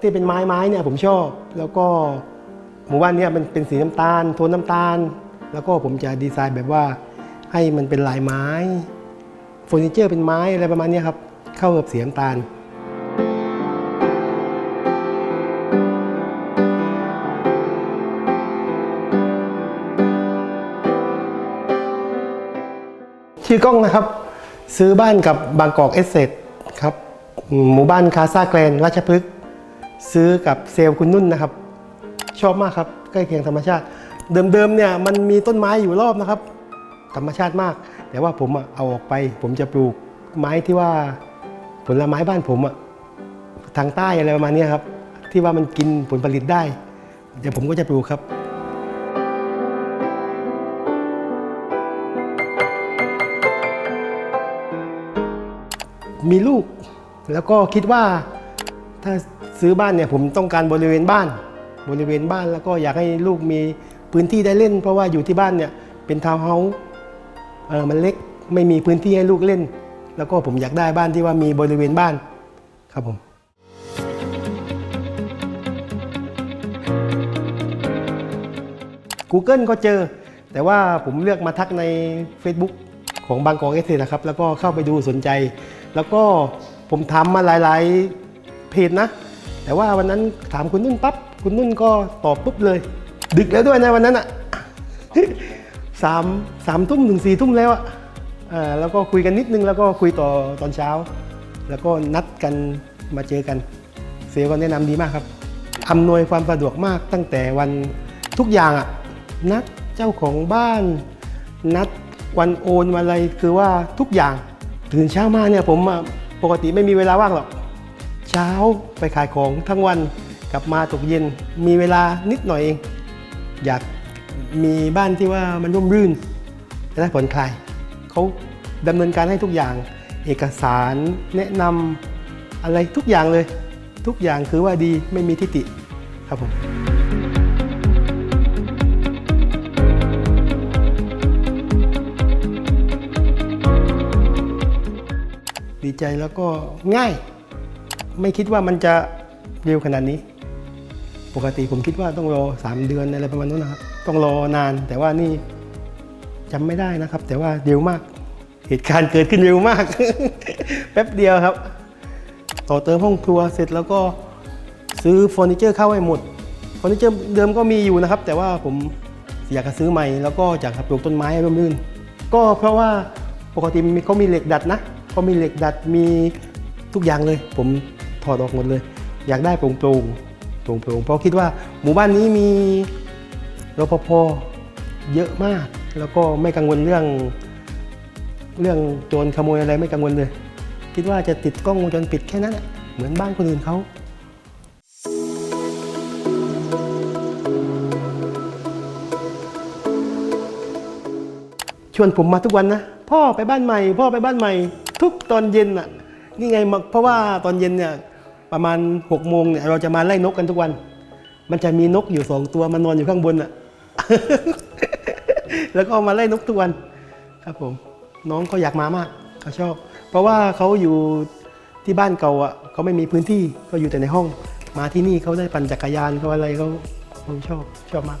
ที่เป็นไม้ไม้เนี่ยผมชอบ แล้วก็หมู่บ้านเนี่ยมันเป็นสีน้ำตาลโทนน้ำตาล แล้วก็ผมจะดีไซน์แบบว่าให้มันเป็นลายไม้เฟอร์นิเจอร์เป็นไม้อะไรประมาณนี้ครับเข้ากับสีน้ำตาลชื่อกล้องนะครับ ซื้อบ้านกับบางกอกเอสเซทครับหมู่บ้านคาซาแกรนราชพฤกษ์ ซื้อกับเซลล์คุณนุ่นนะครับ ชอบมากครับ ใกล้เคียงธรรมชาติ เดิมๆเนี่ยมันมีต้นไม้อยู่รอบนะครับ ธรรมชาติมาก แต่ว่าผมเอาออกไป ผมจะปลูกไม้ที่ว่าผลไม้บ้านผมอะทางใต้อะไรประมาณนี้ครับ ที่ว่ามันกินผลผลิตได้ เดี๋ยวผมก็จะปลูกครับมีลูกแล้วก็คิดว่า ถ้าซื้อบ้านเนี่ยผมต้องการบริเวณบ้าน บริเวณบ้านแล้วก็อยากให้ลูกมีพื้นที่ได้เล่น เพราะว่าอยู่ที่บ้านเนี่ยเป็นทาวน์เฮาส์เออมันเล็กไม่มีพื้นที่ให้ลูกเล่น แล้วก็ผมอยากได้บ้านที่ว่ามีบริเวณบ้านครับผม Google ก็เจอ แต่ว่าผมเลือกมาทักใน Facebook ของบางกอกเอสเนะครับ แล้วก็เข้าไปดูสนใจ แล้วก็ผมทำมาหลาย ๆ เพจนะ แต่ว่าวันนั้นถามคุณนุ่นปั๊บคุณนุ่นก็ตอบปุ๊บเลย ดึกแล้วด้วยนะวันนั้นอะสามสามทุ่มถึงสี่ทุ่มแล้วอะอ่าแล้วก็คุยกันนิดนึงแล้วก็คุยต่อตอนเช้า แล้วก็นัดกันมาเจอกันเซลลก็แนะนำดีมากครับอำนวยความสะดวกมากตั้งแต่วันทุกอย่างอะนัดเจ้าของบ้าน นัดวันโอนวันอะไรคือว่าทุกอย่างตื่นเช้ามาเนี่ยผมปกติไม่มีเวลาว่างหรอก เช้าไปขายของทั้งวันกลับมาตกเย็นมีเวลานิดหน่อยเอง อยากมีบ้านที่ว่ามันร่มรื่นจะได้ผ่อนคลายเขาดำเนินการให้ทุกอย่าง เอกสารแนะนำอะไรทุกอย่างเลย ทุกอย่างคือว่าดีไม่มีทิฏฐิครับผมดีใจแล้วก็ง่าย ไม่คิดว่ามันจะเร็วขนาดนี้ ปกติผมคิดว่าต้องรอ 3 เดือนอะไรประมาณนั้นนะครับ ต้องรอนาน แต่ว่านี่จำไม่ได้นะครับ แต่ว่าเร็วมาก เหตุการณ์เกิดขึ้นเร็วมาก แป๊บเดียวครับ ต่อเติมห้องครัวเสร็จแล้วก็ซื้อเฟอร์นิเจอร์เข้าให้หมดเฟอร์นิเจอร์เดิมก็มีอยู่นะครับ แต่ว่าผมอยากจะซื้อใหม่ แล้วก็อยากจะปลูกต้นไม้ให้ร่มรื่น ก็เพราะว่าปกติเขามีเหล็กดัดนะเขามีเหล็กดัดมีทุกอย่างเลย ผม ถอดออกหมดเลย อยากได้โปร่งโปร่งโปร่งโปร่งเพราะคิดว่าหมู่บ้านนี้มีรปภเยอะมาก แล้วก็ไม่กังวลเรื่อง เรื่องโจรขโมยอะไรไม่กังวลเลย คิดว่าจะติดกล้องวงจรปิดแค่นั้นแหละเหมือนบ้านคนอื่นเขาชวนผมมาทุกวันนะ พ่อไปบ้านใหม่ พ่อไปบ้านใหม่ ทุกตอนเย็นอะนี่ไงเพราะว่าตอนเย็นเนี่ย ประมาณ6กโมงเนี่ยเราจะมาไล่นกกันทุกวัน มันจะมีนกอยู่สองตัวมันนอนอยู่ข้างบนอะ แล้วก็มาไล่นกทุกวันครับผม น้องเขาอยากมามากเขาชอบ เพราะว่าเขาอยู่ที่บ้านเก่าอะเขาไม่มีพื้นที่ก็อยู่แต่ในห้อง มาที่นี่เขาได้ปั่นจักรยานเขาอะไรเขาเขาชอบชอบมาก